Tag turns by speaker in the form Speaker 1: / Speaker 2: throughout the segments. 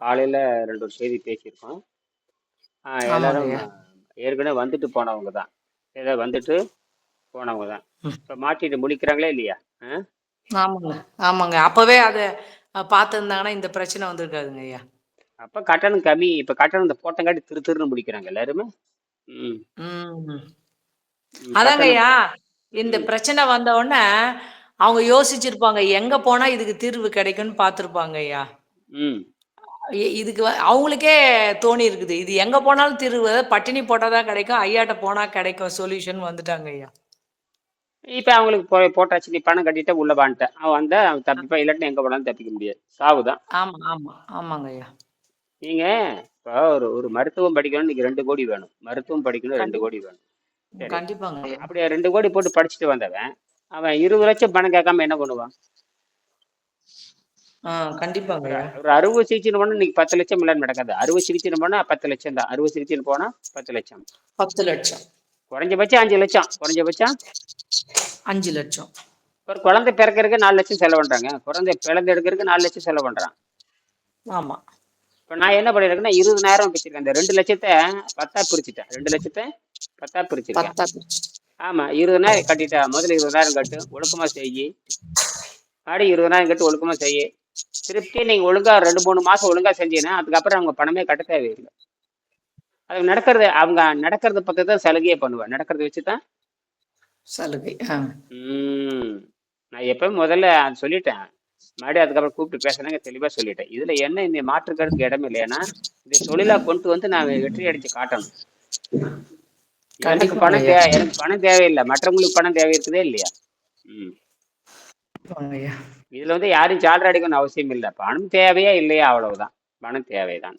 Speaker 1: காலையில ரெண்டு ஒரு செய்தி பேசியிருக்கோம். எல்லாரும் ஏற்கனவே வந்துட்டு போனவங்க தான். ஏதோ வந்துட்டு போனவங்க தான். இப்போ மாட்டிட்டு முடிக்கிறாங்களே இல்லையா?
Speaker 2: ஆமாங்க ஆமாங்க. அப்பவே அதை பார்த்துருந்தாங்கன்னா இந்த பிரச்சனை வந்திருக்காதுங்க ஐயா
Speaker 1: அப்போ கட்டணம் கம்மி இப்போ கட்டணம் இந்த போட்டங்காட்டி திரு திருன்னு முடிக்கிறாங்க எல்லாருமே.
Speaker 2: அதாங்க ஐயா இந்த பிரச்சனை வந்த உடனே அவங்க யோசிச்சிருப்பாங்க எங்க போனா இதுக்கு தீர்வு கிடைக்கும்னு பார்த்துருப்பாங்க ஐயா
Speaker 1: ம்.
Speaker 2: இதுக்கு அவங்களுக்கே தோணி இருக்குது. இது எங்க போனாலும் தீர்வு. பட்டினி போட்டாதான் கிடைக்கும். ஐயாட்ட போனா கிடைக்கும். சொல்யூஷன் வந்துட்டாங்க ஐயா.
Speaker 1: இப்போ அவங்களுக்கு போட்டாச்சு. நீ பணம் கட்டிட்ட உள்ள வான்ட்டேன் அவன் வந்தா அவன் தப்பிப்பா. இல்லாட்டி எங்கே போனாலும் தப்பிக்க முடியாது. சாவு தான்
Speaker 2: ஆமா ஆமா ஆமாங்க ஐயா.
Speaker 1: நீங்க இப்போ ஒரு ஒரு மருத்துவம் படிக்கணும் இன்னைக்கு ரெண்டு கோடி வேணும். மருத்துவம் படிக்கணும் ரெண்டு கோடி வேணும்.
Speaker 2: கண்டிப்பாங்க
Speaker 1: அப்படியே ரெண்டு கோடி போட்டு படிச்சுட்டு வந்தவன் அவன் இருபது லட்சம் பணம் கேட்காம என்ன பண்ணுவான்?
Speaker 2: கண்டிப்பாங்க.
Speaker 1: ஒரு அறுவை சிகிச்சைன்னு போனா இன்னைக்கு பத்து லட்சம் இல்லாம நடக்காது. அறுவை சிகிச்சைன்னு போனா பத்து லட்சம் தான். அறுவை சிகிச்சைன்னு போனா பத்து லட்சம்.
Speaker 2: பத்து லட்சம்.
Speaker 1: குறைஞ்சபட்சம் அஞ்சு லட்சம். குறைஞ்சபட்சம்?
Speaker 2: அஞ்சு லட்சம்.
Speaker 1: ஒரு குழந்தை பிறக்கிறதுக்கு நாலு லட்சம் செலவு பண்றாங்க. குழந்தை பிறந்து எடுக்கிறதுக்கு நாலு லட்சம் செலவு பண்றான்.
Speaker 2: ஆமா.
Speaker 1: இப்போ நான் என்ன பண்ணிருக்கேன்னா இருபதாயிரம் பிரிச்சிருக்கேன் அந்த ரெண்டு லட்சத்தை பத்தா பிரிச்சுட்டேன். ரெண்டு லட்சத்தை பத்தா பிரிச்சிருக்கேன்
Speaker 2: பத்தா பிரிச்சு.
Speaker 1: ஆமா இருபதாயிரம் கட்டிட்டா முதல்ல இருபதாயிரம் கட்டு. ஒழுக்கமா செய்யி. ஆடி இருபதாயிரம் கட்டு ஒழுக்கமா செய்யி. திருப்தி நீங்க ஒழுங்கா ரெண்டு மூணு மாசம் ஒழுங்கா செஞ்சீங்கன்னா அதுக்கப்புறம் அவங்க பணமே கட்ட தேவையில்லை. அது நடக்கிறது அவங்க நடக்கிறத பத்தி தான் சலுகையே பண்ணுவேன் நடக்கிறத வச்சு தான்
Speaker 2: சலுகை.
Speaker 1: ம். நான் எப்பவும் முதல்ல அது சொல்லிட்டேன். மறுபடியும் அதுக்கப்புறம் கூப்பிட்டு பேசுனாங்க தெளிவா சொல்லிட்டேன். இதுல என்ன இந்த மாற்றுக்கிறதுக்கு இடம் இல்லைன்னா இந்த தொழிலா கொண்டு வந்து நான் வெற்றி அடிச்சு காட்டணும். எனக்கு பணம் எனக்கு பணம் தேவையில்லை. மற்றவங்களுக்கு பணம் தேவை இருக்குதே இல்லையா? ம். இதுல வந்து யாரும் ஜாலர் அடிக்கணும்னு அவசியம் இல்லை. பணம் தேவையா இல்லையா அவ்வளவுதான். பணம் தேவைதான்.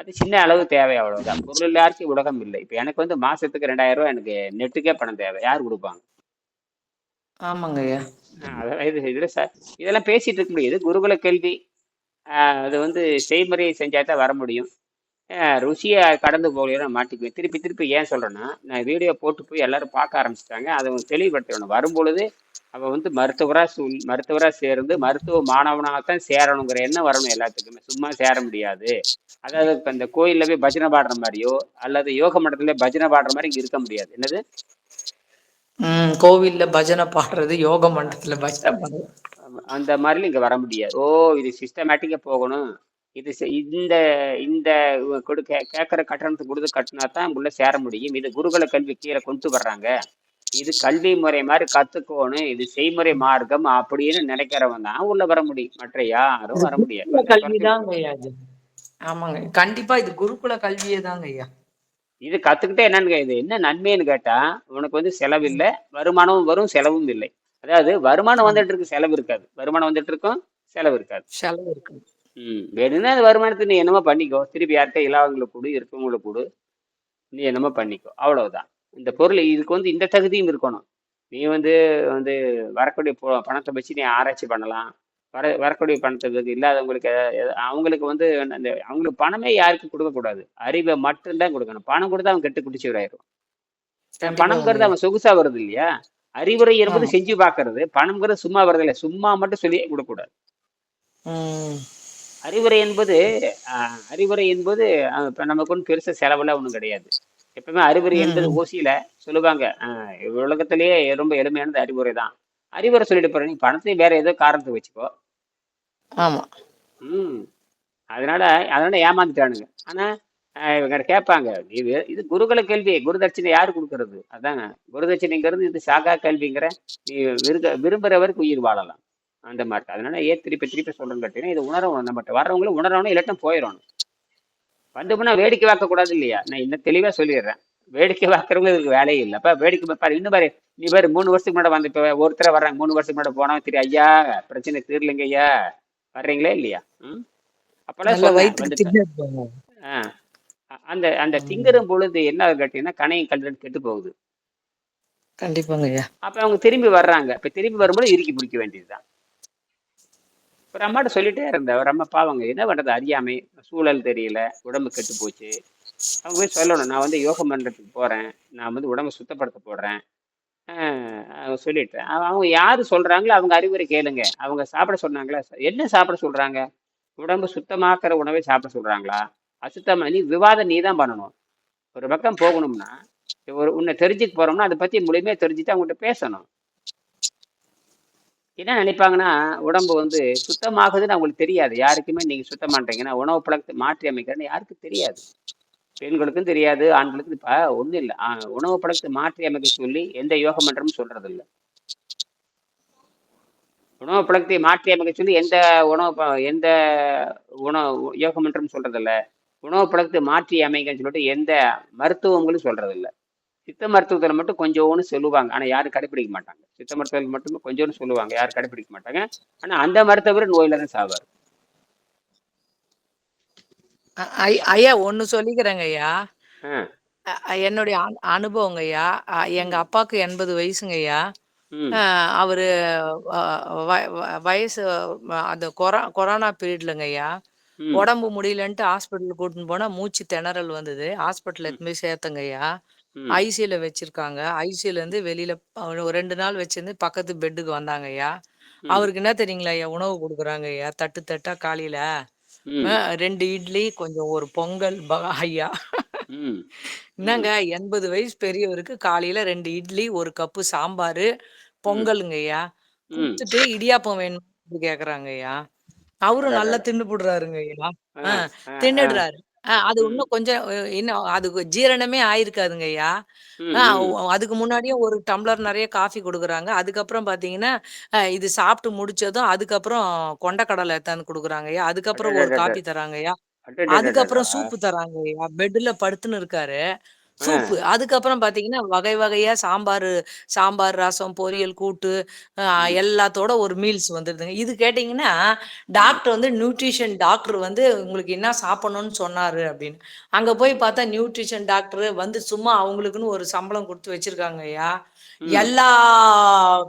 Speaker 1: அது சின்ன அளவு தேவை அவ்வளவுதான். பொருள் எல்லாருக்கும் உலகம் இல்லை. இப்போ எனக்கு வந்து மாசத்துக்கு ரெண்டாயிரம் ரூபாய் எனக்கு நெட்டுக்கே பணம் தேவை. யார் கொடுப்பாங்க?
Speaker 2: ஆமாங்க ஐயா
Speaker 1: அதெல்லாம் இது இதுல சார் இதெல்லாம் பேசிட்டு இருக்க முடியாது. குருகுல கேள்வி? அது வந்து செய்முறை செஞ்சா தான் வர முடியும். ருசியை கடந்து போகலைன்னா மாட்டிக்குவேன். திருப்பி திருப்பி ஏன் சொல்றேன்னா நான் வீடியோ போட்டு போய் எல்லாரும் பார்க்க ஆரம்பிச்சிட்டாங்க. அதை தெளிவுபடுத்தணும் வரும்பொழுது அவன் வந்து மருத்துவரா சொல் மருத்துவரா சேர்ந்து மருத்துவ மாணவனாகத்தான் சேரணுங்கிற எண்ணம் வரணும் எல்லாத்துக்குமே. சும்மா சேர முடியாது. அதாவது இப்போ இந்த கோயில்ல போய் பஜனை பாடுற மாதிரியோ அல்லது யோக மண்டலத்துல பஜனை பாடுற மாதிரி இங்க இருக்க முடியாது. என்னது?
Speaker 2: கோவில்ல பஜனை பாடுறது யோக மண்டலத்துல பஜனை பாடுறது.
Speaker 1: அந்த மாதிரிலாம் இங்க வர முடியாது. ஓ இது சிஸ்டமேட்டிக்கா போகணும். இது இந்த இந்த கொடுக்க கேட்குற கட்டணத்தை கொடுத்து கட்டினா தான் உள்ள சேர முடியும். இது குருகுல கல்வி கீழே கொண்டு வர்றாங்க. இது கல்வி முறை மாதிரி கத்துக்கணும் இது செய்முறை மார்க்கம் அப்படின்னு நினைக்கிறவன் தான் உள்ள வர முடியும் மற்ற யாரும் வர முடியாது.
Speaker 2: குருகுல
Speaker 1: அதை
Speaker 2: கல்வி
Speaker 1: குறைக்க
Speaker 2: தாங்க ஐயா இது. ஆமாங்க. கண்டிப்பா இது குருகுல கல்வியே தாங்க ஐயா.
Speaker 1: இது கத்துக்கிட்டே என்னன்னு இது? என்ன நன்மைன்னு கேட்டா உனக்கு வந்து செலவு இல்லை வருமானமும் வரும் செலவும் இல்லை. அதாவது வருமானம். வந்துட்டு இருக்கு செலவு இருக்காது. வருமானம் வந்துட்டு இருக்கும் செலவு இருக்காது.
Speaker 2: செலவு இருக்கு
Speaker 1: ம். வேணும்னா அந்த வருமானத்தை நீ என்னமோ பண்ணிக்கோ. திருப்பி யார்கிட்ட இல்லாதவங்களுக்கு கொடு இருக்கவங்களுக்கு கொடு. நீ என்னமோ பண்ணிக்கோ. அவ்வளவுதான். இந்த பொருள் இதுக்கு வந்து இந்த தகுதியும் இருக்கணும். நீ வந்து வந்து வரக்கூடிய பணத்தை வச்சு நீ ஆராய்ச்சி பண்ணலாம். வர வரக்கூடிய பணத்தை இல்லாதவங்களுக்கு அவங்களுக்கு வந்து அந்த அவங்களுக்கு பணமே யாருக்கும் கொடுக்கக்கூடாது அறிவை மட்டும்தான் கொடுக்கணும். பணம் கொடுத்தா அவன் கெட்டு குடிச்சவராயிரும் பணம்ங்கிறது அவன் சொகுசா வருது இல்லையா? அறிவுரை என்பது செஞ்சு பார்க்கறது பணம்ங்கிறது சும்மா வருது இல்லை சும்மா மட்டும் சொல்லி கொடுக்கக்கூடாது அறிவுரை என்பது ஆஹ், அறிவுரை என்பது நமக்கு ஒன்றும் பெருசா செலவெல்லாம் ஒன்றும் கிடையாது. எப்பவுமே அறிவுரை என்பது ஓசியில சொல்லுவாங்க. உலகத்திலேயே ரொம்ப எளிமையானது அறிவுரை தான் அறிவுரை சொல்லிட்டு போற நீ பணத்தையும் வேற ஏதோ காரணத்தை வச்சுக்கோ.
Speaker 2: ஆமா.
Speaker 1: ம். அதனால அதனால ஏமாந்துட்டானுங்க. ஆனா இவங்க கேட்பாங்க இது இது குருகுல கேள்வி. குருதட்சிணை யாரு கொடுக்கறது? அதாங்க. குருதட்சிணைங்கிறது இது சாகா கல்விங்கிற நீ விருக விரும்புறவருக்கு உயிர் வாழலாம். அந்த மாதிரி. அதனால ஏன் திருப்பி திருப்பி சொல்றேன்னு கேட்டீங்கன்னா இது உணரணும் நம்மகிட்ட வர்றவங்களும் உணரணும் இல்லாட்டும் போயிடணும் வந்து போனா வேடிக்கை பார்க்க கூடாது இல்லையா? நான் இன்னும் தெளிவா சொல்லிடுறேன். வேடிக்கை பார்க்கறவங்க இதுக்கு வேலையே இல்லை. அப்ப வேடிக்கை பாரு இன்னும் பாரு நீ பாரு மூணு வருஷத்துக்கு முன்னாடி வந்து இப்போ ஒருத்தர வர்றாங்க மூணு வருஷத்துக்கு முன்னாடி போனா திரு ஐயா பிரச்சனை தீரலைங்க ஐயா. வர்றீங்களா இல்லையா? ம்? அப்பெல்லாம் ஆ. அந்த அந்த. திங்கரும் பொழுது என்ன கேட்டீங்கன்னா கணையும் கல்வி கெட்டு போகுது
Speaker 2: கண்டிப்பாங்க ஐயா.
Speaker 1: அப்ப அவங்க திரும்பி வர்றாங்க. இப்ப திரும்பி வரும்போது இறுக்கி பிடிக்க வேண்டியதுதான். ஒரு அம்மாட்ட சொல்லிட்டே இருந்தேன். ஒரு அம்மா பாவங்க என்ன பண்றது? அறியாமை சூழல் தெரியல உடம்பு கெட்டு போச்சு. அவங்க போய் சொல்லணும். நான் வந்து யோகம் பண்றதுக்கு போறேன். நான் வந்து உடம்பை சுத்தப்படுத்த போடுறேன் அவங்க சொல்லிட்டேன் அவங்க யாரு சொல்றாங்களோ அவங்க அறிவுரை கேளுங்க. அவங்க சாப்பிட சொன்னாங்களா? என்ன சாப்பிட சொல்றாங்க? உடம்பு சுத்தமாக்குற உணவை சாப்பிட சொல்றாங்களா? அசுத்தமா நீ விவாதம் நீ தான் பண்ணணும். ஒரு பக்கம் போகணும்னா ஒரு உன்னை தெரிஞ்சுக்க போறோம்னா அதை பத்தி முழுமையா தெரிஞ்சுட்டு அவங்ககிட்ட பேசணும். என்ன நினைப்பாங்கன்னா உடம்பு வந்து சுத்தமாகுதுன்னு அவங்களுக்கு தெரியாது. யாருக்குமே நீங்க சுத்தம் பண்ணுறீங்கன்னா உணவு பழக்கத்தை மாற்றி அமைக்கிறேன்னு யாருக்கும் தெரியாது. பெண்களுக்கும் தெரியாது ஆண்களுக்கும் இப்போ ஒன்றும் இல்லை. உணவு பழக்கத்தை மாற்றி அமைக்க சொல்லி எந்த யோக மன்றமும் சொல்றது இல்லை உணவு பழக்கத்தை மாற்றி அமைக்க சொல்லி எந்த உணவு ப- எந்த உணவு யோக மன்றமும் சொல்றது இல்லை உணவு பழக்கத்தை மாற்றி அமைக்கன்னு சொல்லிட்டு எந்த மருத்துவங்களும் சொல்றது இல்லை சித்த மருத்துவத்தில் மட்டும் கொஞ்சோன்னு சொல்லுவாங்க. ஆனா யாரும் கடைபிடிக்க மாட்டாங்க. சித்த மருத்துவத்தில் மட்டுமே கொஞ்சோன்னு சொல்லுவாங்க. யாரும் கடைபிடிக்க மாட்டாங்க. ஆனா அந்த மருத்துவர் நோயில தான் சாவார்.
Speaker 2: ஐயா ஒண்ணு சொல்லிக்கிறேங்க ஐயா. என்னுடைய அனு- அனுபவங்க ஐயா. எங்க அப்பாவுக்கு எண்பது வயசுங்க ஐயா. அவரு வயசு அந்த கொரோ கொரோனா பீரியட்லங்க ஐயா. உடம்பு முடியலன்ட்டு ஹாஸ்பிட்டல் கூட்டின்னு போனா மூச்சு திணறல் வந்தது. ஹாஸ்பிட்டல் போய் சேர்த்தங்க ஐயா.
Speaker 1: ம்.
Speaker 2: ஐசியூல வச்சிருக்காங்க. ஐசியூல இருந்து வெளியில ஒரு ரெண்டு நாள் வச்சிருந்து பக்கத்து பெட்டுக்கு வந்தாங்க ஐயா.
Speaker 1: ம்.
Speaker 2: அவருக்கு என்ன தெரியுங்களா ஐயா? உணவு கொடுக்குறாங்க ஐயா. தட்டு தட்டா காலையில
Speaker 1: ம்.
Speaker 2: ரெண்டு இட்லி கொஞ்சம் ஒரு பொங்கல் ப- ஐயா.
Speaker 1: ம். ம்.
Speaker 2: என்னங்க எண்பது வயசு பெரியவருக்கு காலையில ரெண்டு இட்லி ஒரு கப்பு சாம்பார்
Speaker 1: ம்.
Speaker 2: பொங்கலுங்க ஐயா.
Speaker 1: ம்.
Speaker 2: கொடுத்துட்டு இடியாப்பம் வேணும் கேக்குறாங்க ஐயா. அவரும் நல்லா தின்னு போடுறாருங்க ஐயா.
Speaker 1: ஆ
Speaker 2: ஆஹ்
Speaker 1: ஆ ஆ.
Speaker 2: தின்னுடுறாரு. ஆஹ் அது
Speaker 1: ம்.
Speaker 2: இன்னும் கொஞ்சம் இன்னும் அதுக்கு ஜீரணமே ஆயிருக்காதுங்க ஐயா.
Speaker 1: ம்
Speaker 2: அதுக்கு முன்னாடியே ஒரு டம்ளர் நிறைய காஃபி கொடுக்குறாங்க. அதுக்கப்புறம் பாத்தீங்கன்னா இது சாப்பிட்டு முடிச்சதும் அதுக்கப்புறம் கொண்டக்கடலை எடுத்தாந்து கொடுக்குறாங்க ஐயா. அதுக்கப்புறம் ஒரு
Speaker 1: அடடடட
Speaker 2: காப்பி தராங்க ஐயா.
Speaker 1: அடடடடடா.
Speaker 2: அதுக்கப்புறம் சூப்பு தராங்க ஐயா. பெட்ல படுத்துன்னு இருக்காரு.
Speaker 1: ஆ
Speaker 2: சூப்பு. அதுக்கப்புறம் பாத்தீங்கன்னா வகை வகையா சாம்பார் சாம்பார் ரசம் பொரியல் கூட்டு
Speaker 1: ம்.
Speaker 2: எல்லாத்தோட ஒரு மீல்ஸ் வந்துடுதுங்க இது கேட்டிங்கன்னா
Speaker 1: ம்.
Speaker 2: டாக்டர் வந்து நியூட்ரிஷன் டாக்டர் வந்து உங்களுக்கு என்ன சாப்பிடணும்னு சொன்னாரு அப்படின்னு. அங்க போய் பார்த்தா நியூட்ரிஷன் டாக்டர் வந்து சும்மா அவங்களுக்குன்னு ஒரு சம்பளம் கொடுத்து வச்சிருக்காங்க ஐயா.
Speaker 1: ம்.
Speaker 2: எல்லா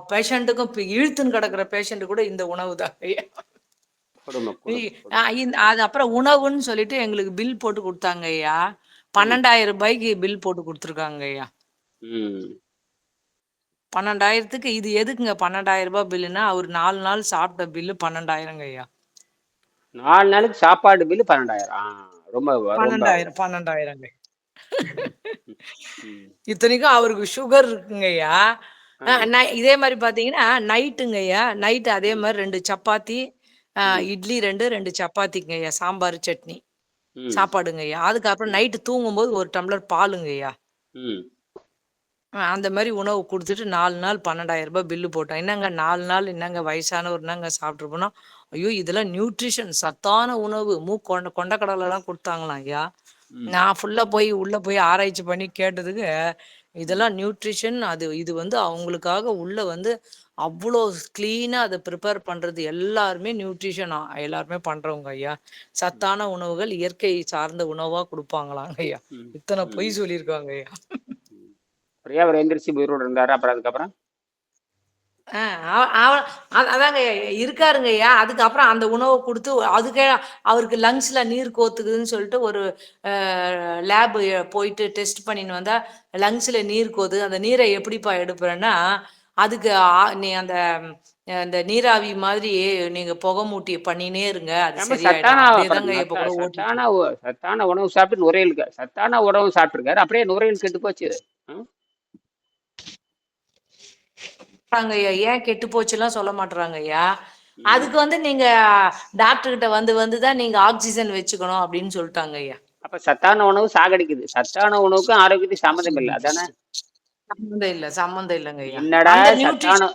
Speaker 2: பேஷண்ட்டுக்கும் இப்போ இழுத்துன்னு கிடக்குற பேஷண்ட் கூட இந்த உணவு தான் ஐயா.
Speaker 1: கொடுமை
Speaker 2: அது அப்புறம் உணவுன்னு சொல்லிட்டு எங்களுக்கு பில் போட்டு கொடுத்தாங்க ஐயா.
Speaker 1: ம்
Speaker 2: பன்னெண்டாயிரம் ரூபாய்க்கு பில் போட்டு கொடுத்துருக்காங்க ஐயா. பன்னெண்டாயிரத்துக்கு இது எதுக்குங்க பன்னெண்டாயிரம் ரூபாய் பில்லுன்னா அவர் நாலு நாள் சாப்பிட்ட பில்லு பன்னெண்டாயிரங்க ஐயா.
Speaker 1: நாலு நாளைக்கு சாப்பாடு பில்லு பன்னெண்டாயிரம். ரொம்ப
Speaker 2: பன்னெண்டாயிரம் பன்னெண்டாயிரங்க. இத்தனைக்கும் அவருக்கு சுகர் இருக்குங்க ஐயா.
Speaker 1: ஆ.
Speaker 2: ஆ, நை- இதே மாதிரி பாத்தீங்கன்னா நைட்டுங்க ஐயா. நைட்டு அதே மாதிரி ரெண்டு சப்பாத்தி இட்லி ரெண்டு ரெண்டு சப்பாத்திங்க ஐயா. சாம்பார் சட்னி.
Speaker 1: ம்.
Speaker 2: சாப்பாடுங்க ஐயா அதுக்கப்புறம் நைட்டு தூங்கும்போது ஒரு டம்ளர் பாலுங்க ஐயா
Speaker 1: ம்.
Speaker 2: ஆ, அந்த மாதிரி உணவு கொடுத்துட்டு நாலு நாள் பன்னெண்டாயிரம் ரூபாய் பில்லு போட்டோம். என்னங்க நாலு நாள் என்னங்க வயசானவர் என்னங்க சாப்பிட்டு போனோம் ஐயோ இதெல்லாம் நியூட்ரிஷன் சத்தான உணவு. மூ கொண்ட கொண்டக்கடலைலாம் கொடுத்தாங்களாம் ஐயா. நான் ஃபுல்லாக போய் உள்ளே போய் ஆராய்ச்சி பண்ணி கேட்டதுக்கு இதெல்லாம் நியூட்ரிஷன் அது இது வந்து அவங்களுக்காக உள்ள வந்து அவ்வளோ க்ளீனாக அதை ப்ரிப்பேர் பண்ணுறது எல்லாருமே நியூட்ரிஷனா எல்லாருமே பண்ணுறவங்க ஐயா. சத்தான உணவுகள் இயற்கை சார்ந்த உணவாக கொடுப்பாங்களாங்க ஐயா. இத்தனை பொய் சொல்லியிருக்காங்க ஐயா.
Speaker 1: ஏன் அவர் எந்திரிச்சு உயிரோடு இருந்தாரு அப்புறம் அதுக்கப்புறம்?
Speaker 2: அதாங்க இருக்காருங்க ஐயா. அதுக்கப்புறம் அந்த உணவை கொடுத்து அதுக்கே அவருக்கு லங்ஸ்ல நீர் கோத்துக்குதுன்னு சொல்லிட்டு ஒரு லேப் போயிட்டு டெஸ்ட் பண்ணின்னு வந்தா லங்ஸ்ல நீர் கோது அந்த நீரை எப்படிப்பா எடுப்பேன்னா அதுக்கு நீ அந்த அந்த நீராவி மாதிரி நீங்க புகை மூட்டி பண்ணினே இருங்க. அது
Speaker 1: சத்தான சத்தான உணவு சாப்பிட்டு நுரையீரலுக்கு சத்தான உணவு சாப்பிட்டுருக்காரு. அப்படியே நுரையீரல் கெட்டு போச்சு.
Speaker 2: ஏன் கெட்டு போச்சுலாம் சொல்ல மாட்டுறாங்க ஐயா. அதுக்கு வந்து நீங்க டாக்டர் கிட்ட வந்து வந்து தான் நீங்க ஆக்சிஜன் வச்சுக்கணும் அப்படின்னு சொல்லிட்டாங்க ஐயா
Speaker 1: அப்ப சத்தான உணவு சாகடிக்குது. சத்தான உணவுக்கும் ஆரோக்கியத்துக்கும் சம்மந்தம் இல்லை. அதானே?
Speaker 2: சம்மந்தம் இல்ல சம்மந்தம் இல்லைங்க
Speaker 1: என்னடா
Speaker 2: அந்த நியூட்ரிஷன்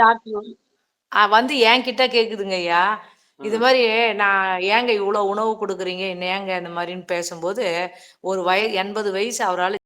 Speaker 2: டாக்டர் வந்து என்கிட்ட கேக்குதுங்க ஐயா. இது. மாதிரி நான் ஏங்க இவ்வளவு உணவு கொடுக்குறீங்க என்ன ஏங்க இந்த மாதிரின்னு பேசும்போது ஒரு வய எண்பது வயசு அவரால்